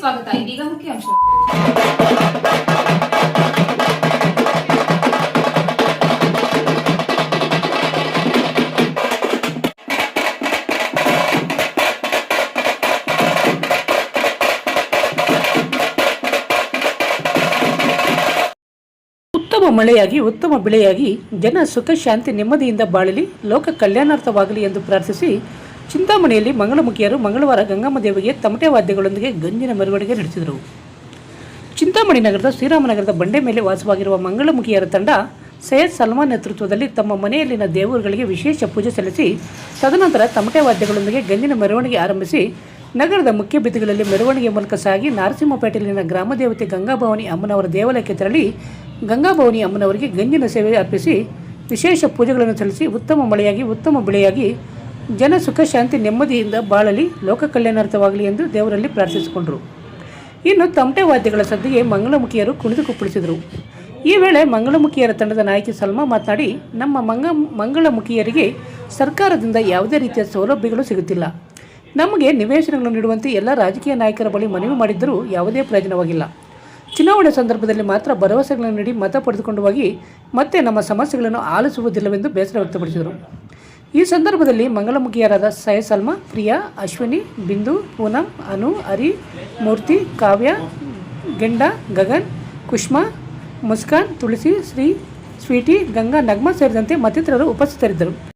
ಸ್ವಾಗತ ಇದೀಗ ಮುಖ್ಯಾಂಶ. ಉತ್ತಮ ಮಳೆಯಾಗಿ, ಉತ್ತಮ ಬೆಳೆಯಾಗಿ, ಜನ ಸುಖ, ಶಾಂತಿ, ನೆಮ್ಮದಿಯಿಂದ ಬಾಳಲಿ, ಲೋಕ ಕಲ್ಯಾಣಾರ್ಥವಾಗಲಿ ಎಂದು ಪ್ರಾರ್ಥಿಸಿ ಚಿಂತಾಮಣಿಯಲ್ಲಿ ಮಂಗಳಮುಖಿಯರು ಮಂಗಳವಾರ ಗಂಗಮ್ಮ ದೇವಿಗೆ ತಮಟೆ ವಾದ್ಯಗಳೊಂದಿಗೆ ಗಂಜಿನ ಮೆರವಣಿಗೆ ನಡೆಸಿದರು. ಚಿಂತಾಮಣಿ ನಗರದ ಶ್ರೀರಾಮನಗರದ ಬಂಡೆ ಮೇಲೆ ವಾಸವಾಗಿರುವ ಮಂಗಳಮುಖಿಯರ ತಂಡ ಸೈಯದ್ ಸಲ್ಮಾನ್ ನೇತೃತ್ವದಲ್ಲಿ ತಮ್ಮ ಮನೆಯಲ್ಲಿನ ದೇವರುಗಳಿಗೆ ವಿಶೇಷ ಪೂಜೆ ಸಲ್ಲಿಸಿ, ತದನಂತರ ತಮಟೆ ವಾದ್ಯಗಳೊಂದಿಗೆ ಗಂಜಿನ ಮೆರವಣಿಗೆ ಆರಂಭಿಸಿ, ನಗರದ ಮುಖ್ಯ ಬೀದಿಗಳಲ್ಲಿ ಮೆರವಣಿಗೆ ಮೂಲಕ ಸಾಗಿ ನಾರಸಿಂಹಪೇಟೆಯಲ್ಲಿನ ಗ್ರಾಮ ದೇವತೆ ಗಂಗಾಭವಾನಿ ಅಮ್ಮನವರ ದೇವಾಲಯಕ್ಕೆ ತೆರಳಿ, ಗಂಗಾಭವಾನಿ ಅಮ್ಮನವರಿಗೆ ಗಂಜಿನ ಸೇವೆ ಅರ್ಪಿಸಿ, ವಿಶೇಷ ಪೂಜೆಗಳನ್ನು ಸಲ್ಲಿಸಿ, ಉತ್ತಮ ಮಳೆಯಾಗಿ, ಉತ್ತಮ ಬೆಳೆಯಾಗಿ ಜನ ಸುಖ, ಶಾಂತಿ, ನೆಮ್ಮದಿಯಿಂದ ಬಾಳಲಿ, ಲೋಕ ಕಲ್ಯಾಣಾರ್ಥವಾಗಲಿ ಎಂದು ದೇವರಲ್ಲಿ ಪ್ರಾರ್ಥಿಸಿಕೊಂಡರು. ಇನ್ನು ತಮಟೆ ವಾದ್ಯಗಳ ಸದ್ದಿಗೆ ಮಂಗಳಮುಖಿಯರು ಕುಣಿದು ಕುಪ್ಪಳಿಸಿದರು. ಈ ವೇಳೆ ಮಂಗಳಮುಖಿಯರ ತಂಡದ ನಾಯಕಿ ಸಲ್ಮಾ ಮಾತನಾಡಿ, ನಮ್ಮ ಮಂಗ, ಮಂಗಳಮುಖಿಯರಿಗೆ ಸರ್ಕಾರದಿಂದ ಯಾವುದೇ ರೀತಿಯ ಸೌಲಭ್ಯಗಳು ಸಿಗುತ್ತಿಲ್ಲ. ನಮಗೆ ನಿವೇಶನಗಳನ್ನು ನೀಡುವಂತೆ ಎಲ್ಲ ರಾಜಕೀಯ ನಾಯಕರ ಬಳಿ ಮನವಿ ಮಾಡಿದ್ದರೂ ಯಾವುದೇ ಪ್ರಯೋಜನವಾಗಿಲ್ಲ. ಚುನಾವಣೆ ಸಂದರ್ಭದಲ್ಲಿ ಮಾತ್ರ ಭರವಸೆಗಳನ್ನು ನೀಡಿ ಮತ ಪಡೆದುಕೊಂಡು ಹೋಗಿ ಮತ್ತೆ ನಮ್ಮ ಸಮಸ್ಯೆಗಳನ್ನು ಆಲಿಸುವುದಿಲ್ಲವೆಂದು ಬೇಸರ ವ್ಯಕ್ತಪಡಿಸಿದರು. ಈ ಸಂದರ್ಭದಲ್ಲಿ ಮಂಗಳಮುಖಿಯರಾದ ಸಯ ಸಲ್ಮಾ, ಪ್ರಿಯಾ, ಅಶ್ವಿನಿ, ಬಿಂದು, ಪೂನಂ, ಅನು ಹರಿ ಮೂರ್ತಿ, ಕಾವ್ಯ, ಗೆಂಡ, ಗಗನ್, ಕುಷ್ಮಾ, ಮುಸ್ಕಾನ್, ತುಳಸಿ, ಶ್ರೀ, ಸ್ವೀಟಿ, ಗಂಗಾ, ನಗ್ಮಾ ಸೇರಿದಂತೆ ಮತ್ತಿತರರು ಉಪಸ್ಥಿತರಿದ್ದರು.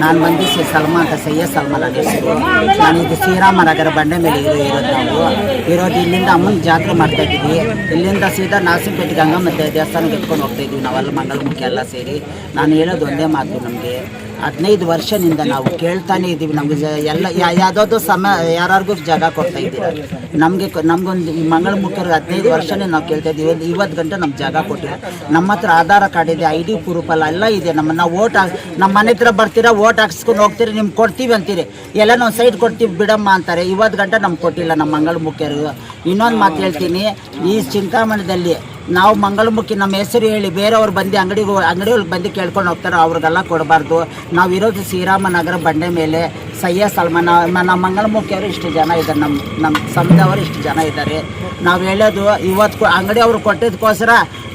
ನಾನು ಬಂದಿಸಿ ಸಲ್ಮಾ ಅಂತ ಸಯ್ಯದ್ ಸಲ್ಮಾನ್ ನನ್ನ ಹೆಸರು ನಾನು ಇದು ಶ್ರೀರಾಮನಗರ ಬಂಡೆ ಮೇಲೆ ಇರೋ ಇರೋದು ನಾವು ಇರೋದು ಇಲ್ಲಿಂದ ಅಮ್ಮನ ಜಾತ್ರೆ ಮಾಡ್ತಾ ಇದ್ದೀವಿ ಇಲ್ಲಿಂದ ಸೀದಾ ನಾಸಿಂಪೇಟೆ ಗಂಗಮ್ಮ ದೇ- ದೇವಸ್ಥಾನಕ್ಕೆ ಎತ್ಕೊಂಡು ಹೋಗ್ತಾ ಇದ್ದೀವಿ ನಾವೆಲ್ಲ ಮಂಗಳಮುಖಿ ಎಲ್ಲ ಸೇರಿ ನಾನು ಹೇಳೋದು ಒಂದೇ ಮಾತು ನಮಗೆ ಹದಿನೈದು ವರ್ಷದಿಂದ ನಾವು ಕೇಳ್ತಾನೆ ಇದ್ದೀವಿ. ನಮಗೆ ಎಲ್ಲ ಯಾವುದಾದ್ರು ಸಮ ಯಾರಿಗೂ ಜಾಗ ಕೊಡ್ತಾ ಇದ್ದೀರ? ನಮಗೆ ನಮಗೊಂದು ಈ ಮುಖ್ಯರು ಹದಿನೈದು ವರ್ಷನೇ ನಾವು ಕೇಳ್ತಾ ಇದ್ದೀವಿ. ಇವತ್ತು ಇವತ್ತು ಗಂಟೆ ನಮ್ಗೆ ಜಾಗ ಕೊಟ್ಟಿಲ್ಲ. ನಮ್ಮ ಹತ್ರ ಆಧಾರ ಕಾರ್ಡ್ ಇದೆ, ಐ ಡಿ ಪ್ರೂಫ್ ಎಲ್ಲ ಎಲ್ಲ ಇದೆ. ನಮ್ಮ ನಾವು ಓಟ್ ಹಾಕ್ ನಮ್ಮ ಮನೆ ಹತ್ರ ಬರ್ತೀರಾ ಓಟ್ ಹಾಕ್ಸ್ಕೊಂಡು ಹೋಗ್ತೀರಿ, ನಿಮ್ಗೆ ಕೊಡ್ತೀವಿ ಅಂತೀರಿ. ಎಲ್ಲ ನಾವು ಸೈಡ್ ಕೊಡ್ತೀವಿ, ಬಿಡಮ್ಮ ಅಂತಾರೆ. ಇವತ್ತು ಗಂಟೆ ನಮ್ಗೆ ಕೊಟ್ಟಿಲ್ಲ ನಮ್ಮ ಮಂಗಳಮುಖಿಯರು ಇನ್ನೊಂದು ಮಾತು ಹೇಳ್ತೀನಿ. ಈ ಚಿಂತಾಮಣದಲ್ಲಿ ನಾವು ಮಂಗಳಮುಖಿ ನಮ್ಮ ಹೆಸರು ಹೇಳಿ ಬೇರೆಯವ್ರು ಬಂದು ಅಂಗಡಿಗೆ ಅಂಗಡಿಯವ್ರಿಗೆ ಬಂದು ಕೇಳ್ಕೊಂಡು ಹೋಗ್ತಾರೆ ಅವ್ರಿಗೆಲ್ಲ ಕೊಡಬಾರ್ದು. ನಾವು ಇರೋದು ಶ್ರೀರಾಮನಗರ ಬಂಡೆ ಮೇಲೆ. ಸಯ್ಯ ಸಲ್ಮಾನ್ ನಮ್ಮ ಮಂಗಳಮುಖಿಯವರು ಇಷ್ಟು ಜನ ಇದ್ದಾರೆ. ನಮ್ಮ ನಮ್ಮ ಸಮುದಾಯವರು ಇಷ್ಟು ಜನ ಇದ್ದಾರೆ. ನಾವು ಹೇಳೋದು ಇವತ್ತು ಅಂಗಡಿ ಅವರು ಕೊಟ್ಟಿದ್ದಕ್ಕೋಸ್ಕರ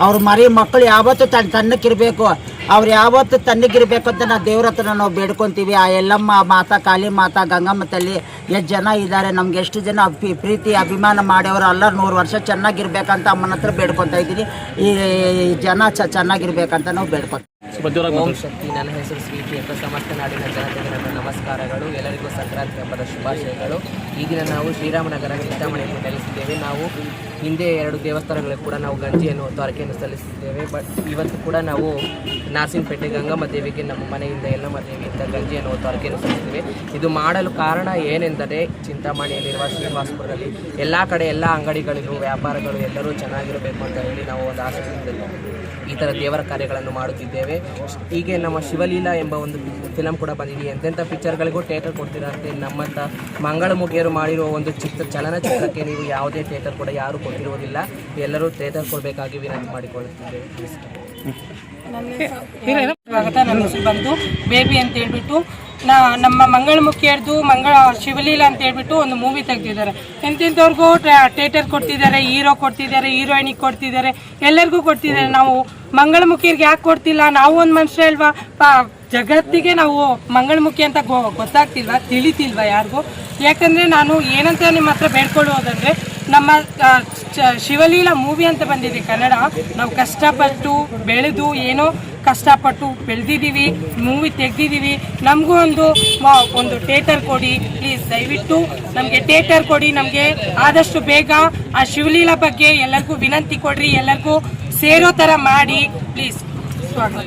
ಅವ್ರ ಮರಿ ಮಕ್ಕಳು ಯಾವತ್ತೂ ತನ್ನ ತಣ್ಣಕ್ಕಿರಬೇಕು. ಅವ್ರು ಯಾವತ್ತು ತಣ್ಣಗಿರ್ಬೇಕು ಅಂತ ನಾವು ದೇವ್ರ ಹತ್ರ ನಾವು ಬೇಡ್ಕೊತೀವಿ. ಆ ಎಲ್ಲಮ್ಮ ಮಾತಾ, ಕಾಳಿ ಮಾತಾ, ಗಂಗಮ್ಮ ತಲ್ಲಿ ಎಷ್ಟು ಜನ ಇದ್ದಾರೆ. ನಮ್ಗೆ ಎಷ್ಟು ಜನ ಅಭಿ- ಪ್ರೀತಿ, ಅಭಿಮಾನ ಮಾಡ್ಯವರು. ಎಲ್ಲರೂ ನೂರು ವರ್ಷ ಚೆನ್ನಾಗಿರ್ಬೇಕಂತ ಅಮ್ಮನ ಹತ್ರ ಬೇಡ್ಕೊತಾ ಇದ್ದೀನಿ. ಈ ಜನ ಚೆನ್ನಾಗಿರ್ಬೇಕಂತ ನಾವು ಬೇಡ್ಕೊತೀವಿ. ಓಂ ಶಕ್ತಿ ನನ್ನ ಹೆಸರು ಸ್ವೀಟಿ ಅಂತ ಸಮಸ್ತ ನಾಡಿನ ಜನತೆಗೆ ನನ್ನ ನಮಸ್ಕಾರಗಳು. ಎಲ್ಲರಿಗೂ ಸಂಕ್ರಾಂತಿ ಹಬ್ಬದ ಶುಭಾಶಯಗಳು. ಈ ದಿನ ನಾವು ಶ್ರೀರಾಮನಗರ ಚಿಂತಾಮಣಿಯನ್ನು ನೆಲೆಸಿದ್ದೇವೆ ನಾವು ಹಿಂದೆ ಎರಡು ದೇವಸ್ಥಾನಗಳಿಗೆ ಕೂಡ ನಾವು ಗಂಜಿಯನ್ನು ತೋರಿಕೆಯನ್ನು ಸಲ್ಲಿಸಿದ್ದೇವೆ. ಬಟ್ ಇವತ್ತು ಕೂಡ ನಾವು ನಾಸಿನಪೇಟೆ ಗಂಗಮ್ಮ ದೇವಿಗೆ ನಮ್ಮ ಮನೆಯಿಂದ ಎಲ್ಲಮ್ಮ ದೇವಿಯಿಂದ ಗಂಜಿಯನ್ನು ತೋರಿಕೆಯನ್ನು ಸಲ್ಲಿಸಿದ್ದೇವೆ. ಇದು ಮಾಡಲು ಕಾರಣ ಏನೆಂದರೆ ಚಿಂತಾಮಣಿಯಲ್ಲಿರುವ ಶ್ರೀನಿವಾಸಪುರದಲ್ಲಿ ಎಲ್ಲ ಕಡೆ ಎಲ್ಲ ಅಂಗಡಿಗಳಿಗೂ ವ್ಯಾಪಾರಗಳು ಎಲ್ಲರೂ ಚೆನ್ನಾಗಿರಬೇಕು ಅಂತ ಹೇಳಿ ನಾವು ಒಂದು ಆಸಕ್ತಿಯಿಂದ ಈ ಥರ ದೇವರ ಕಾರ್ಯಗಳನ್ನು ಮಾಡುತ್ತಿದ್ದೇವೆ. ಹೀಗೆ ನಮ್ಮ ಶಿವಲೀಲಾ ಎಂಬ ಒಂದು ಫಿಲಮ್ ಕೂಡ ಬಂದಿದೆ. ಎಂತೆಂಥ ಪಿಕ್ಚರ್ಗಳಿಗೂ ಥಿಯೇಟರ್ ಕೊಡ್ತಿರಂತೆ ನಮ್ಮಂಥ ಮಂಗಳಮುಖಿಯರು ಮಾಡಿರುವ ಒಂದು ಚಿತ್ರ, ಚಲನಚಿತ್ರಕ್ಕೆ ನೀವು ಯಾವುದೇ ಥಿಯೇಟರ್ ಕೂಡ ಯಾರೂ ಕೊಟ್ಟಿರುವುದಿಲ್ಲ ಎಲ್ಲರೂ ಥಿಯೇಟರ್ ಕೊಡಬೇಕಾಗಿ ವಿನಂತಿ ಮಾಡಿಕೊಳ್ಳುತ್ತಿದ್ದೇವೆ. ನನ್ನ ಹೆಸರು ಬಂದು ಬೇಬಿ ಅಂತ ಹೇಳ್ಬಿಟ್ಟು ನಾ ನಮ್ಮ ಮಂಗಳಮುಖಿಯರ್ದು ಮಂಗಳ ಶಿವಲೀಲ ಅಂತ ಹೇಳ್ಬಿಟ್ಟು ಒಂದು ಮೂವಿ ತೆಗೆದಿದ್ದಾರೆ. ಎಂತೆಂಥವ್ರಿಗೂ ಥಿಯೇಟರ್ ಕೊಡ್ತಿದ್ದಾರೆ ಹೀರೋ ಕೊಡ್ತಿದ್ದಾರೆ ಹೀರೋಯಿನಿಗೆ ಕೊಡ್ತಿದ್ದಾರೆ, ಎಲ್ಲರಿಗೂ ಕೊಡ್ತಿದ್ದಾರೆ. ನಾವು ಮಂಗಳಮುಖಿಯರಿಗೆ ಯಾಕೆ ಕೊಡ್ತಿಲ್ಲ? ನಾವು ಒಂದು ಮನುಷ್ಯ ಅಲ್ವಾ? ಜಗತ್ತಿಗೆ ನಾವು ಮಂಗಳಮುಖಿ ಅಂತ ಗೊ, ಗೊತ್ತಾಗ್ತಿಲ್ವಾ? ತಿಳಿತಿಲ್ವಾ ಯಾರಿಗೂ? ಯಾಕಂದರೆ ನಾನು ಏನಂತ ನಿಮ್ಮ ಹತ್ರ ಬೇಡ್ಕೊಳ್ಳೋದಂದರೆ, ನಮ್ಮ ಶಿವಲೀಲ ಮೂವಿ ಅಂತ ಬಂದಿದೆ ಕನ್ನಡ. ನಾವು ಕಷ್ಟಪಟ್ಟು ಬೆಳೆದು ಏನೋ ಕಷ್ಟಪಟ್ಟು ಬೆಳೆದಿದ್ದೀವಿ ಮೂವಿ ತೆಗೆದಿದ್ದೀವಿ. ನಮಗೂ ಒಂದು ಒಂದು ಥಿಯೇಟರ್ ಕೊಡಿ ಪ್ಲೀಸ್ ದಯವಿಟ್ಟು ನಮಗೆ ಥಿಯೇಟರ್ ಕೊಡಿ. ನಮಗೆ ಆದಷ್ಟು ಬೇಗ ಆ ಶಿವಲೀಲಾ ಬಗ್ಗೆ ಎಲ್ಲರಿಗೂ ವಿನಂತಿ ಕೊಡ್ರಿ, ಎಲ್ಲರಿಗೂ ಸೇರೋ ಥರ ಮಾಡಿ ಪ್ಲೀಸ್ ಸ್ವಾಗತ.